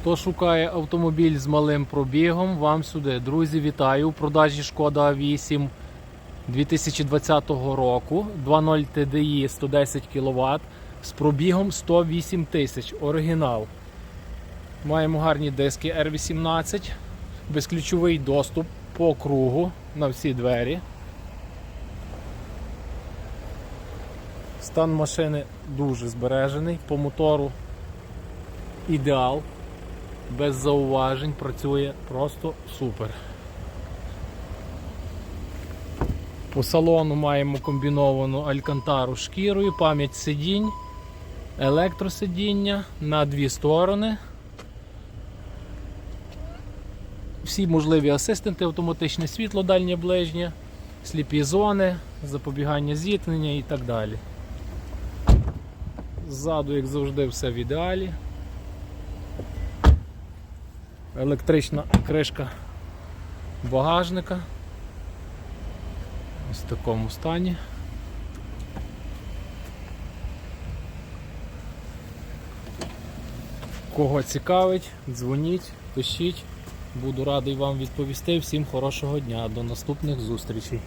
Хто шукає автомобіль з малим пробігом, вам сюди. Друзі, вітаю. У продажі Шкода А8 2020 року. 2.0 TDI 110 кВт з пробігом 108 тисяч. Оригінал. Маємо гарні диски R18, безключовий доступ по кругу на всі двері. Стан машини дуже збережений. По мотору ідеал. Без зауважень працює просто супер. По салону маємо комбіновану алькантару шкірою, пам'ять сидінь, електросидіння на дві сторони. Всі можливі асистенти, автоматичне світло дальнє ближнє, сліпі зони, запобігання зіткнення і так далі. Ззаду, як завжди, все в ідеалі. Електрична кришка багажника. Ось в такому стані. Кого цікавить, дзвоніть, пишіть. Буду радий вам відповісти. Всім хорошого дня. До наступних зустрічей.